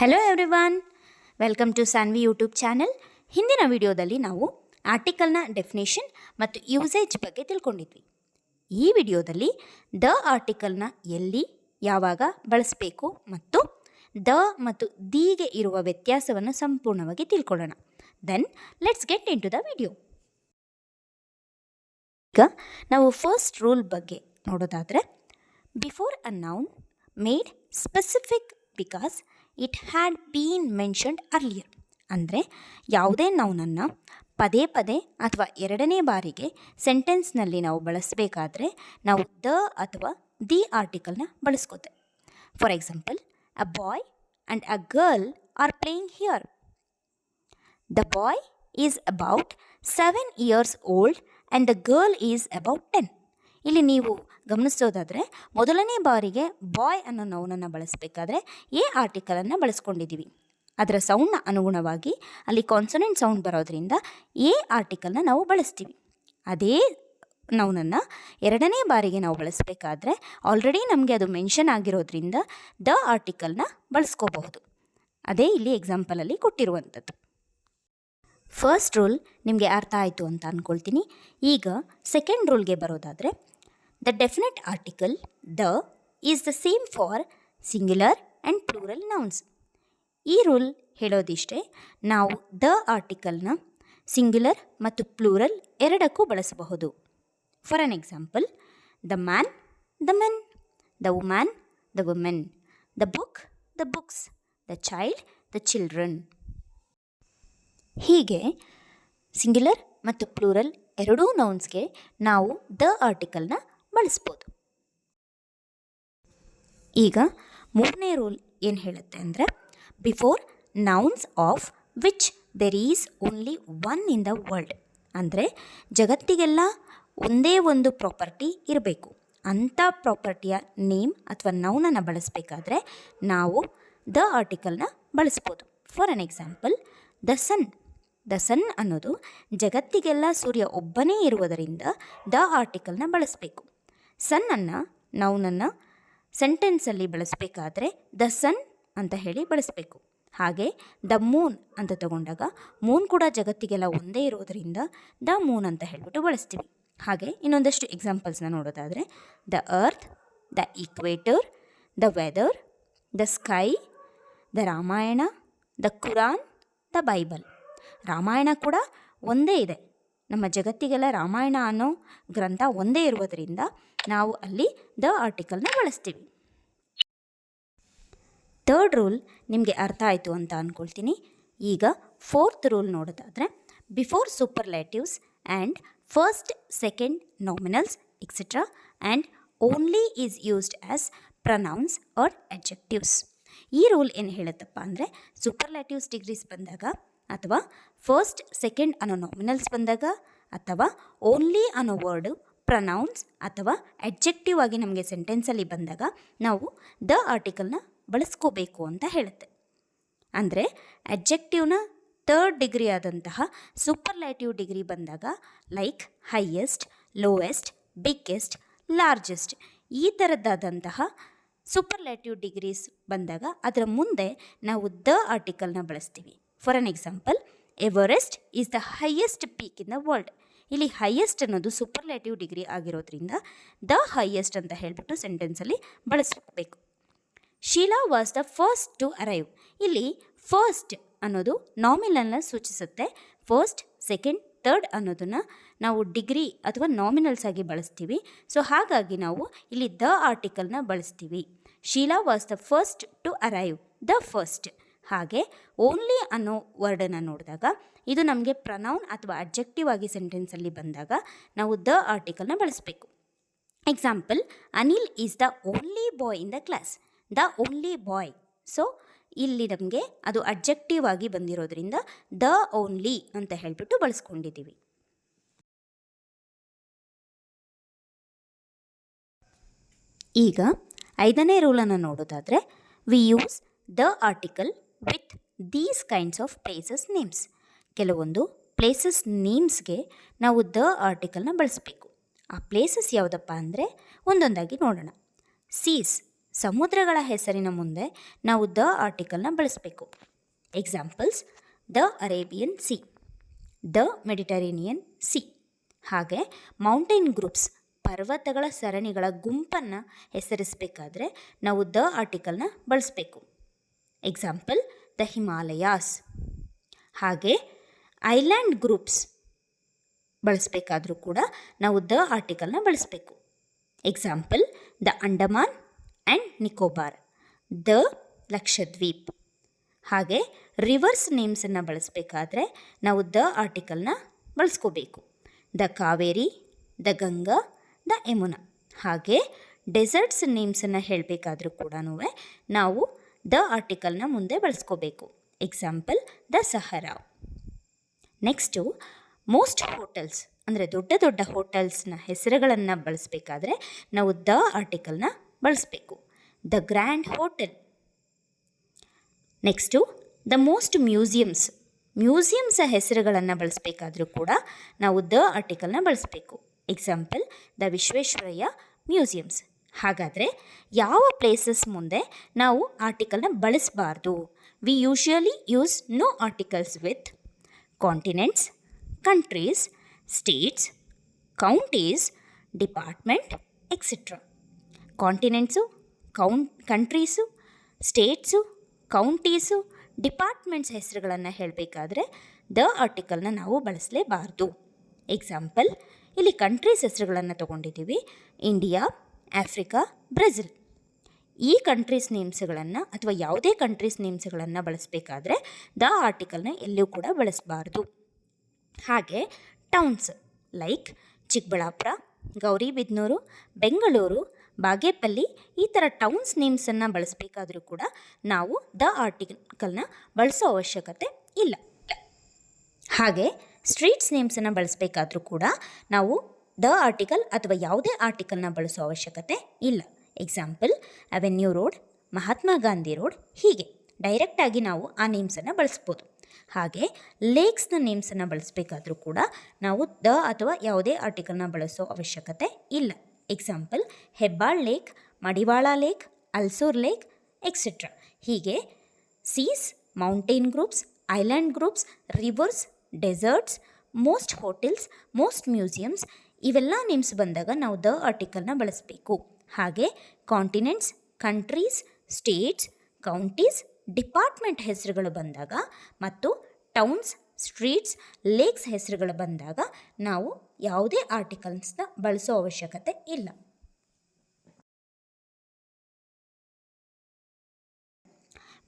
Hello everyone welcome to Sanvi YouTube channel ಹಿಂದಿನ ವಿಡಿಯೋದಲ್ಲಿ ನಾವು ಆರ್ಟಿಕಲ್ನ ಡೆಫಿನೇಷನ್ ಮತ್ತು ಯೂಸೇಜ್ ಬಗ್ಗೆ ತಿಳ್ಕೊಂಡಿದ್ವಿ. ಈ ವಿಡಿಯೋದಲ್ಲಿ ದ ಆರ್ಟಿಕಲ್ನ ಎಲ್ಲಿ, ಯಾವಾಗ ಬಳಸಬೇಕು ಮತ್ತು ದ ಮತ್ತು ದಿಗೆ ಇರುವ ವ್ಯತ್ಯಾಸವನ್ನು ಸಂಪೂರ್ಣವಾಗಿ ತಿಳ್ಕೊಳ್ಳೋಣ. Then let's get into the video ಈಗ ನಾವು ಫಸ್ಟ್ ರೂಲ್ ಬಗ್ಗೆ ನೋಡೋದಾದರೆ before a noun made specific because it had been mentioned earlier ಅಂದರೆ ಯಾವುದೇ ನೌನನ್ನು ಪದೇ ಪದೇ ಅಥವಾ ಎರಡನೇ ಬಾರಿಗೆ ಸೆಂಟೆನ್ಸ್ನಲ್ಲಿ ನಾವು ಬಳಸಬೇಕಾದ್ರೆ ನಾವು ದ ಅಥವಾ ದಿ ಆರ್ಟಿಕಲ್ನ ಬಳಸ್ಕೋತೆ for example a boy and a girl are playing here the boy is about seven years old and the girl is about ten ಇಲ್ಲಿ ನೀವು ಗಮನಿಸೋದಾದರೆ ಮೊದಲನೇ ಬಾರಿಗೆ ಬಾಯ್ ಅನ್ನೋ ನೌನನ್ನು ಬಳಸಬೇಕಾದ್ರೆ ಎ ಆರ್ಟಿಕಲನ್ನು ಬಳಸ್ಕೊಂಡಿದ್ದೀವಿ. ಅದರ ಸೌಂಡ್ನ ಅನುಗುಣವಾಗಿ ಅಲ್ಲಿ ಕಾನ್ಸನೆಂಟ್ ಸೌಂಡ್ ಬರೋದ್ರಿಂದ ಎ ಆರ್ಟಿಕಲ್ನ ನಾವು ಬಳಸ್ತೀವಿ. ಅದೇ ನೌನನ್ನು ಎರಡನೇ ಬಾರಿಗೆ ನಾವು ಬಳಸಬೇಕಾದ್ರೆ ಆಲ್ರೆಡಿ ನಮಗೆ ಅದು ಮೆನ್ಷನ್ ಆಗಿರೋದ್ರಿಂದ ದ ಆರ್ಟಿಕಲ್ನ ಬಳಸ್ಕೋಬಹುದು. ಅದೇ ಇಲ್ಲಿ ಎಕ್ಸಾಂಪಲಲ್ಲಿ ಕೊಟ್ಟಿರುವಂಥದ್ದು. ಫಸ್ಟ್ ರೂಲ್ ನಿಮಗೆ ಅರ್ಥ ಆಯಿತು ಅಂತ ಅಂದ್ಕೊಳ್ತೀನಿ ಈಗ ಸೆಕೆಂಡ್ ರೂಲ್ಗೆ ಬರೋದಾದರೆ the definite article the is the same for singular and plural nouns ಈ ರೂಲ್ ಹೇಳೋದಿಷ್ಟೇ, ನಾವು ದ ಆರ್ಟಿಕಲ್ನ ಸಿಂಗ್ಯುಲರ್ ಮತ್ತು ಪ್ಲೂರಲ್ ಎರಡಕ್ಕೂ ಬಳಸಬಹುದು. For an example the man the men the woman the women the book the books the child the children ಹೀಗೆ singular ಮತ್ತು plural ಎರಡೂ ನೌನ್ಸ್ಗೆ ನಾವು ದ ಆರ್ಟಿಕಲ್ನ ಬಳಸ್ಬೋದು. ಈಗ ಮೂರನೇ ರೂಲ್ ಏನು ಹೇಳುತ್ತೆ ಅಂದರೆ before nouns of which there is only one in the world ಅಂದರೆ, ಜಗತ್ತಿಗೆಲ್ಲ ಒಂದೇ ಒಂದು ಪ್ರಾಪರ್ಟಿ ಇರಬೇಕು. ಅಂಥ ಪ್ರಾಪರ್ಟಿಯ ನೇಮ್ ಅಥವಾ ನೌನನ್ನು ಬಳಸಬೇಕಾದ್ರೆ ನಾವು ದ ಆರ್ಟಿಕಲ್ನ ಬಳಸ್ಬೋದು. For an example the sun the sun ಅನ್ನೋದು ಜಗತ್ತಿಗೆಲ್ಲ ಸೂರ್ಯ ಒಬ್ಬನೇ ಇರುವುದರಿಂದ ದ ಆರ್ಟಿಕಲ್ನ ಬಳಸಬೇಕು. ಸನ್ನನ್ನು ನೌನನ್ನು ಸೆಂಟೆನ್ಸಲ್ಲಿ ಬಳಸಬೇಕಾದ್ರೆ ದ ಸನ್ ಅಂತ ಹೇಳಿ ಬಳಸಬೇಕು. ಹಾಗೆ ದ ಮೂನ್ ಅಂತ ತಗೊಂಡಾಗ ಮೂನ್ ಕೂಡ ಜಗತ್ತಿಗೆಲ್ಲ ಒಂದೇ ಇರೋದರಿಂದ ದ ಮೂನ್ ಅಂತ ಹೇಳಿಬಿಟ್ಟು ಬಳಸ್ತೀವಿ. ಹಾಗೆ ಇನ್ನೊಂದಷ್ಟು ಎಕ್ಸಾಂಪಲ್ಸ್ನ ನೋಡೋದಾದರೆ the earth, the equator, the weather, the sky, the Ramayana, the Quran, the Bible. Ramayana ಕೂಡ ಒಂದೇ ಇದೆ. ನಮ್ಮ ಜಗತ್ತಿಗೆಲ್ಲ ರಾಮಾಯಣ ಅನ್ನೋ ಗ್ರಂಥ ಒಂದೇ ಇರುವುದರಿಂದ ನಾವು ಅಲ್ಲಿ ದ ಆರ್ಟಿಕಲ್ನ ಬಳಸ್ತೀವಿ. ಥರ್ಡ್ ರೂಲ್ ನಿಮಗೆ ಅರ್ಥ ಆಯಿತು ಅಂತ ಅಂದ್ಕೊಳ್ತೀನಿ ಈಗ ಫೋರ್ತ್ ರೂಲ್ ನೋಡೋದಾದರೆ, before superlatives and first second nominals etcetera and only is used as pronouns or adjectives. ಈ ರೂಲ್ ಏನು ಹೇಳುತ್ತಪ್ಪ ಅಂದರೆ, ಸೂಪರ್ಲೇಟಿವ್ಸ್ ಡಿಗ್ರೀಸ್ ಬಂದಾಗ ಅಥವಾ ಫಸ್ಟ್ ಸೆಕೆಂಡ್ ಅನ್ನೋ ನಾಮಿನಲ್ಸ್ ಬಂದಾಗ ಅಥವಾ ಓನ್ಲಿ ಅನ್ನೋ ವರ್ಡು ಪ್ರನೌನ್ಸ್ ಅಥವಾ ಅಡ್ಜೆಕ್ಟಿವ್ ಆಗಿ ನಮಗೆ ಸೆಂಟೆನ್ಸಲ್ಲಿ ಬಂದಾಗ ನಾವು ದ ಆರ್ಟಿಕಲ್ನ ಬಳಸ್ಕೋಬೇಕು ಅಂತ ಹೇಳುತ್ತೆ. ಅಂದರೆ ಅಡ್ಜೆಕ್ಟಿವ್ನ ಥರ್ಡ್ ಡಿಗ್ರಿ ಆದಂತಹ ಸೂಪರ್ಲೈಟಿವ್ ಡಿಗ್ರಿ ಬಂದಾಗ like highest lowest biggest largest ಈ ಥರದ್ದಾದಂತಹ ಸೂಪರ್ಲೈಟಿವ್ ಡಿಗ್ರೀಸ್ ಬಂದಾಗ ಅದರ ಮುಂದೆ ನಾವು ದ ಆರ್ಟಿಕಲ್ನ ಬಳಸ್ತೀವಿ. For an example Everest is the highest peak in the world ಇಲ್ಲಿ ಹೈಯೆಸ್ಟ್ ಅನ್ನೋದು ಸೂಪರ್ಲೇಟಿವ್ ಡಿಗ್ರಿ ಆಗಿರೋದ್ರಿಂದ ದ ಹೈಯೆಸ್ಟ್ ಅಂತ ಹೇಳಿಬಿಟ್ಟು ಸೆಂಟೆನ್ಸಲ್ಲಿ ಬಳಸಬೇಕು. Sheela was the first to arrive ಇಲ್ಲಿ ಫಸ್ಟ್ ಅನ್ನೋದು ನಾಮಿನಲ್ನ ಸೂಚಿಸುತ್ತೆ. ಫಸ್ಟ್ ಸೆಕೆಂಡ್ ಥರ್ಡ್ ಅನ್ನೋದನ್ನು ನಾವು ಡಿಗ್ರಿ ಅಥವಾ ನಾಮಿನಲ್ಸ್ ಆಗಿ ಬಳಸ್ತೀವಿ. ಸೊ ಹಾಗಾಗಿ ನಾವು ಇಲ್ಲಿ ದ ಆರ್ಟಿಕಲ್ನ ಬಳಸ್ತೀವಿ. Sheela was the first to arrive the first ಹಾಗೆ ಓನ್ಲಿ ಅನ್ನೋ ವರ್ಡನ್ನು ನೋಡಿದಾಗ ಇದು ನಮಗೆ ಪ್ರನೌನ್ ಅಥವಾ ಅಬ್ಜೆಕ್ಟಿವ್ ಆಗಿ ಸೆಂಟೆನ್ಸಲ್ಲಿ ಬಂದಾಗ ನಾವು ದ ಆರ್ಟಿಕಲ್ನ ಬಳಸಬೇಕು. Example Anil is the only boy in the class the only boy so ಇಲ್ಲಿ ನಮಗೆ ಅದು ಅಬ್ಜೆಕ್ಟಿವ್ ಆಗಿ ಬಂದಿರೋದ್ರಿಂದ ದ ಓನ್ಲಿ ಅಂತ ಹೇಳಿಬಿಟ್ಟು ಬಳಸ್ಕೊಂಡಿದ್ದೀವಿ. ಈಗ ಐದನೇ ರೂಲನ್ನು ನೋಡೋದಾದರೆ we use the article with these kinds of places names ಕೆಲವೊಂದು ಪ್ಲೇಸಸ್ ನೇಮ್ಸ್ಗೆ ನಾವು ದ ಆರ್ಟಿಕಲ್ನ ಬಳಸಬೇಕು. ಆ ಪ್ಲೇಸಸ್ ಯಾವುದಪ್ಪ ಅಂದರೆ ಒಂದೊಂದಾಗಿ ನೋಡೋಣ. ಸೀಸ್ ಸಮುದ್ರಗಳ ಹೆಸರಿನ ಮುಂದೆ ನಾವು ದ ಆರ್ಟಿಕಲ್ನ ಬಳಸಬೇಕು. Examples the Arabian sea the Mediterranean sea ಹಾಗೆ ಮೌಂಟೇನ್ ಗ್ರೂಪ್ಸ್ ಪರ್ವತಗಳ ಸರಣಿಗಳ ಗುಂಪನ್ನು ಹೆಸರಿಸಬೇಕಾದ್ರೆ ನಾವು ದ ಆರ್ಟಿಕಲ್ನ ಬಳಸಬೇಕು. ಎಕ್ಸಾಂಪಲ್ ದ ಹಿಮಾಲಯಾಸ್ ಹಾಗೆ ಐಲ್ಯಾಂಡ್ ಗ್ರೂಪ್ಸ್ ಬಳಸಬೇಕಾದ್ರೂ ಕೂಡ ನಾವು ದ ಆರ್ಟಿಕಲ್ನ ಬಳಸಬೇಕು. Example the Andaman and Nicobar the Lakshadweep ಹಾಗೆ ರಿವರ್ಸ್ ನೇಮ್ಸನ್ನು ಬಳಸಬೇಕಾದ್ರೆ ನಾವು ದ ಆರ್ಟಿಕಲ್ನ ಬಳಸ್ಕೋಬೇಕು. The Kaveri the Ganga the Yamuna ಹಾಗೆ ಡೆಸರ್ಟ್ಸ್ ನೇಮ್ಸನ್ನು ಹೇಳಬೇಕಾದ್ರೂ ಕೂಡ ನಾವು ದ ಆರ್ಟಿಕಲ್ನ ಮುಂದೆ ಬಳಸ್ಕೋಬೇಕು. Example the Sahara. Next most hotels ಅಂದರೆ ದೊಡ್ಡ ದೊಡ್ಡ ಹೋಟೆಲ್ಸ್ನ ಹೆಸರುಗಳನ್ನು ಬಳಸಬೇಕಾದ್ರೆ ನಾವು ದ ಆರ್ಟಿಕಲ್ನ ಬಳಸಬೇಕು. The grand hotel. Next the most museums museums ಹೆಸರುಗಳನ್ನು ಬಳಸಬೇಕಾದ್ರೂ ಕೂಡ ನಾವು ದ ಆರ್ಟಿಕಲ್ನ ಬಳಸಬೇಕು. ಎಕ್ಸಾಂಪಲ್ ದ ವಿಶ್ವೇಶ್ವರಯ್ಯ ಮ್ಯೂಸಿಯಮ್ಸ್ ಹಾಗಾದರೆ ಯಾವ ಪ್ಲೇಸಸ್ ಮುಂದೆ ನಾವು ಆರ್ಟಿಕಲ್ನ ಬಳಸಬಾರ್ದು? We usually use no articles with continents countries states counties department etcetera continents count countries states counties departments ಹೆಸರುಗಳನ್ನು ಹೇಳಬೇಕಾದ್ರೆ ದ ಆರ್ಟಿಕಲ್ನ ನಾವು ಬಳಸಲೇಬಾರ್ದು. ಎಕ್ಸಾಂಪಲ್ ಇಲ್ಲಿ ಕಂಟ್ರೀಸ್ ಹೆಸರುಗಳನ್ನು ತೊಗೊಂಡಿದ್ದೀವಿ. India Africa, Brazil. ಈ ಕಂಟ್ರೀಸ್ ನೇಮ್ಸ್ಗಳನ್ನು ಅಥವಾ ಯಾವುದೇ ಕಂಟ್ರೀಸ್ ನೇಮ್ಸ್ಗಳನ್ನು ಬಳಸಬೇಕಾದ್ರೆ ದ ಆರ್ಟಿಕಲ್ನ ಎಲ್ಲೂ ಕೂಡ ಬಳಸಬಾರ್ದು. ಹಾಗೆ ಟೌನ್ಸ್ ಲೈಕ್ ಚಿಕ್ಕಬಳ್ಳಾಪುರ, ಗೌರಿಬಿದನೂರು, ಬೆಂಗಳೂರು, ಬಾಗೇಪಲ್ಲಿ ಈ ಥರ ಟೌನ್ಸ್ ನೇಮ್ಸನ್ನು ಬಳಸಬೇಕಾದ್ರೂ ಕೂಡ ನಾವು ದ ಆರ್ಟಿಕಲ್ನ ಬಳಸೋ ಅವಶ್ಯಕತೆ ಇಲ್ಲ. ಹಾಗೆ ಸ್ಟ್ರೀಟ್ಸ್ ನೇಮ್ಸನ್ನು ಬಳಸಬೇಕಾದ್ರೂ ಕೂಡ ನಾವು ದ ಆರ್ಟಿಕಲ್ ಅಥವಾ ಯಾವುದೇ ಆರ್ಟಿಕಲ್ನ ಬಳಸೋ ಅವಶ್ಯಕತೆ ಇಲ್ಲ. Example, avenue road, Mahatma Gandhi road, ಹೀಗೆ. ಡೈರೆಕ್ಟಾಗಿ ನಾವು ಆ ನೇಮ್ಸನ್ನು ಬಳಸ್ಬೋದು. ಹಾಗೆ, ಲೇಕ್ಸ್ನ ನೇಮ್ಸನ್ನು ಬಳಸಬೇಕಾದರೂ ಕೂಡ ನಾವು ದ ಅಥವಾ ಯಾವುದೇ ಆರ್ಟಿಕಲ್ನ ಬಳಸೋ ಅವಶ್ಯಕತೆ ಇಲ್ಲ. Example, Hebbal lake, Madiwala lake, Ulsoor lake, etcetera. ಹೀಗೆ, seas, mountain groups, island groups, rivers, deserts, most hotels, most museums ಇವೆಲ್ಲ ನೇಮ್ಸ್ ಬಂದಾಗ ನಾವು ದ ಆರ್ಟಿಕಲ್ನ ಬಳಸಬೇಕು. ಹಾಗೆ continents countries states counties department ಹೆಸರುಗಳು ಬಂದಾಗ ಮತ್ತು ಟೌನ್ಸ್ ಸ್ಟ್ರೀಟ್ಸ್ ಲೇಕ್ಸ್ ಹೆಸರುಗಳು ಬಂದಾಗ ನಾವು ಯಾವುದೇ ಆರ್ಟಿಕಲ್ಸ್ನ ಬಳಸೋ ಅವಶ್ಯಕತೆ ಇಲ್ಲ.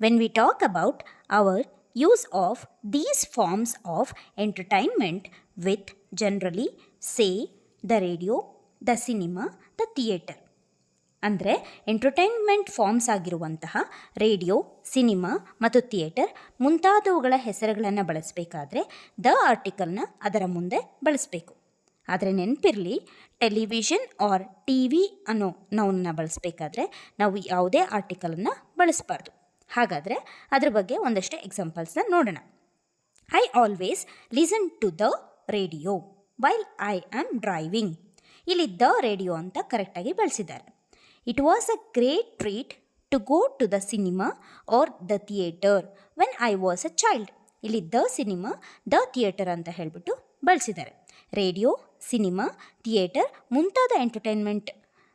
When we talk about our use of these forms of entertainment with generally say the radio, the cinema, the theatre. ಅಂದರೆ ಎಂಟರ್ಟೈನ್ಮೆಂಟ್ ಫಾರ್ಮ್ಸ್ ಆಗಿರುವಂತಹ ರೇಡಿಯೋ, ಸಿನಿಮಾ ಮತ್ತು ಥಿಯೇಟರ್ ಮುಂತಾದವುಗಳ ಹೆಸರುಗಳನ್ನು ಬಳಸಬೇಕಾದ್ರೆ ದ ಆರ್ಟಿಕಲ್ನ ಅದರ ಮುಂದೆ ಬಳಸಬೇಕು. ಆದರೆ ನೆನಪಿರಲಿ, ಟೆಲಿವಿಷನ್ ಆರ್ ಟಿ ವಿ ಅನ್ನೋ ನೌನನ್ನ ಬಳಸಬೇಕಾದ್ರೆ ನಾವು ಯಾವುದೇ ಆರ್ಟಿಕಲನ್ನು ಬಳಸಬಾರ್ದು. ಹಾಗಾದರೆ ಅದ್ರ ಬಗ್ಗೆ ಒಂದಷ್ಟು ಎಕ್ಸಾಂಪಲ್ಸ್ನ ನೋಡೋಣ. I always listen to the radio while I am driving ಇಲ್ಲಿ ದ ರೇಡಿಯೋ ಅಂತ ಕರೆಕ್ಟಾಗಿ ಬಳಸಿದ್ದಾರೆ. It was a great treat to go to the cinema or the theatre when I was a child ಇಲ್ಲಿ ದ ಸಿನಿಮಾ ದ ಥಿಯೇಟರ್ ಅಂತ ಹೇಳಿಬಿಟ್ಟು ಬಳಸಿದ್ದಾರೆ. Radio cinema theatre ಮುಂತಾದ entertainment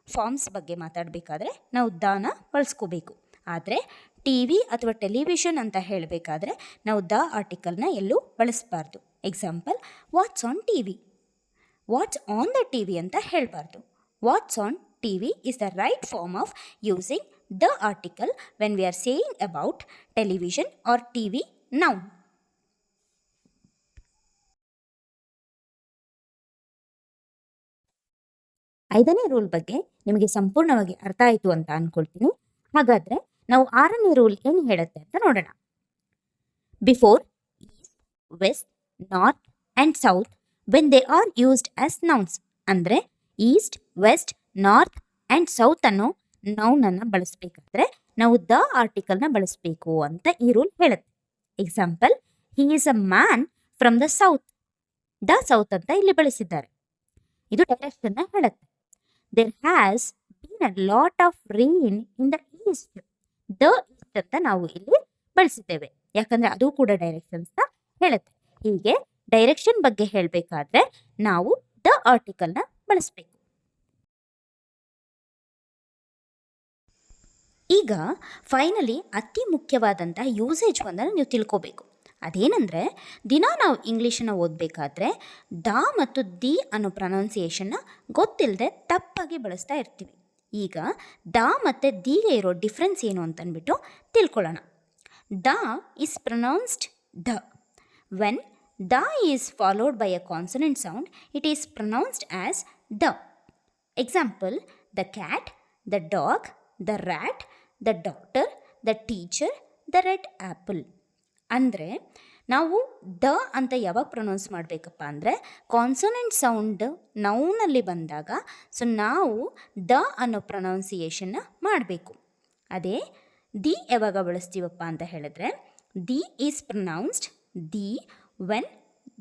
forms ಬಗ್ಗೆ ಮಾತಾಡಬೇಕಾದ್ರೆ ನಾವು ದಾನ ಬಳಸ್ಕೋಬೇಕು. ಆದರೆ ಟಿ ವಿ ಅಥವಾ ಟೆಲಿವಿಷನ್ ಅಂತ ಹೇಳಬೇಕಾದ್ರೆ ನಾವು ದ ಆರ್ಟಿಕಲ್ನ ಎಲ್ಲೂ ಬಳಸಬಾರ್ದು. Example what's on T V what's on the T V ಅಂತ ಹೇಳಬಾರ್ದು. What's on T V is the right form of using the article when we are saying about television or T V now ಐದನೇ rule ಬಗ್ಗೆ ನಿಮಗೆ ಸಂಪೂರ್ಣವಾಗಿ ಅರ್ಥ ಆಯಿತು ಅಂತ ಅನ್ಕೊಳ್ತೀನಿ. ಹಾಗಾದರೆ ನಾವು ಆರನೇ ರೂಲ್ ಏನು ಹೇಳುತ್ತೆ ಅಂತ ನೋಡೋಣ. Before east west north and south when they are used as nouns ಅಂದರೆ east west north and south ಅನ್ನೋ ನೌನನ್ನು ಬಳಸಬೇಕಾದ್ರೆ ನಾವು ದ ಆರ್ಟಿಕಲ್ನ ಬಳಸಬೇಕು ಅಂತ ಈ ರೂಲ್ ಹೇಳುತ್ತೆ. Example he is a man from the south the south ಅಂತ ಇಲ್ಲಿ ಬಳಸಿದ್ದಾರೆ. ಇದು ಡೈರೆಕ್ಷನ್ನ ಹೇಳುತ್ತೆ. There has been a lot of rain in the east the east ಅಂತ ನಾವು ಇಲ್ಲಿ ಬಳಸಿದ್ದೇವೆ. ಯಾಕಂದರೆ ಅದು ಕೂಡ ಡೈರೆಕ್ಷನ್ಸ್ನ ಹೇಳುತ್ತೆ. ಹೀಗೆ ಡೈರೆಕ್ಷನ್ ಬಗ್ಗೆ ಹೇಳಬೇಕಾದ್ರೆ ನಾವು ದ ಆರ್ಟಿಕಲ್ನ ಬಳಸಬೇಕು. ಈಗ ಫೈನಲಿ ಅತಿ ಮುಖ್ಯವಾದಂಥ ಯೂಸೇಜ್ ಒಂದನ್ನು ನೀವು ತಿಳ್ಕೋಬೇಕು. ಅದೇನೆಂದರೆ ದಿನ ನಾವು ಇಂಗ್ಲೀಷನ್ನು ಓದಬೇಕಾದ್ರೆ ದ ಮತ್ತು ದಿ ಅನ್ನೋ ಪ್ರೊನೌನ್ಸಿಯೇಷನ್ನ ಗೊತ್ತಿಲ್ಲದೆ ತಪ್ಪಾಗಿ ಬಳಸ್ತಾ ಇರ್ತೀವಿ. ಈಗ ದ ಮತ್ತು ದಿಗೆ ಇರೋ ಡಿಫ್ರೆನ್ಸ್ ಏನು ಅಂತನ್ಬಿಟ್ಟು ತಿಳ್ಕೊಳ್ಳೋಣ. The is pronounced the. When the is followed by a consonant sound it is pronounced as the. Example the cat the dog the rat the doctor the teacher the red apple ಅಂದರೆ, ನಾವು the ಅಂತ ಯಾವಾಗ pronounce ಮಾಡಬೇಕಪ್ಪ ಅಂದರೆ consonant sound ನೌನಲ್ಲಿ ಬಂದಾಗ so ನಾವು the ಅನ್ನೋ ಪ್ರೊನೌನ್ಸಿಯೇಷನ್ನ ಮಾಡಬೇಕು. ಅದೇ, ದಿ ಯಾವಾಗ ಬಳಸ್ತೀವಪ್ಪ ಅಂತ ಹೇಳಿದ್ರೆ, the is pronounced the when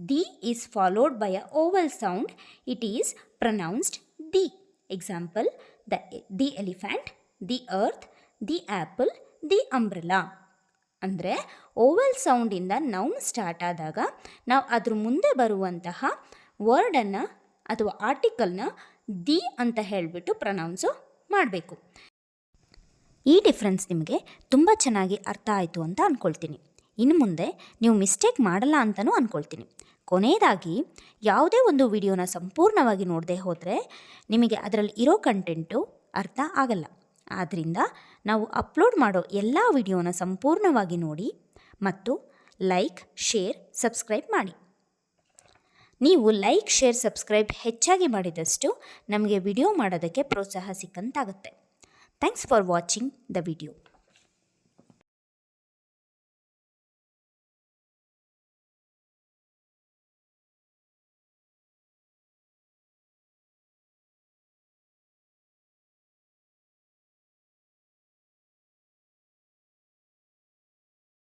the is followed by a vowel sound it is pronounced the example the the elephant the earth the apple the umbrella ಅಂದರೆ ಓವಲ್ ಸೌಂಡಿಂದ ನೌನ್ ಸ್ಟಾರ್ಟ್ ಆದಾಗ ನಾವು ಅದ್ರ ಮುಂದೆ ಬರುವಂತಹ ವರ್ಡನ್ನು ಅಥವಾ ಆರ್ಟಿಕಲ್ನ ದಿ ಅಂತ ಹೇಳಿಬಿಟ್ಟು ಪ್ರನೌನ್ಸು ಮಾಡಬೇಕು. ಈ ಡಿಫ್ರೆನ್ಸ್ ನಿಮಗೆ ತುಂಬ ಚೆನ್ನಾಗಿ ಅರ್ಥ ಆಯಿತು ಅಂತ ಅಂದ್ಕೊಳ್ತೀನಿ ಇನ್ನು ಮುಂದೆ ನೀವು ಮಿಸ್ಟೇಕ್ ಮಾಡಲ್ಲ ಅಂತಲೂ ಅಂದ್ಕೊಳ್ತೀನಿ ಕೊನೆಯದಾಗಿ, ಯಾವುದೇ ಒಂದು ವಿಡಿಯೋನ ಸಂಪೂರ್ಣವಾಗಿ ನೋಡದೆ ಹೋದರೆ ನಿಮಗೆ ಅದರಲ್ಲಿ ಇರೋ ಕಂಟೆಂಟು ಅರ್ಥ ಆಗಲ್ಲ. ಆದ್ದರಿಂದ ನಾವು ಅಪ್ಲೋಡ್ ಮಾಡೋ ಎಲ್ಲ ವಿಡಿಯೋನ ಸಂಪೂರ್ಣವಾಗಿ ನೋಡಿ ಮತ್ತು ಲೈಕ್, ಶೇರ್, ಸಬ್ಸ್ಕ್ರೈಬ್ ಮಾಡಿ. ನೀವು ಲೈಕ್, ಶೇರ್, ಸಬ್ಸ್ಕ್ರೈಬ್ ಹೆಚ್ಚಾಗಿ ಮಾಡಿದಷ್ಟು ನಮಗೆ ವಿಡಿಯೋ ಮಾಡೋದಕ್ಕೆ ಪ್ರೋತ್ಸಾಹ ಸಿಕ್ಕಂತಾಗುತ್ತೆ. Thanks for watching the video.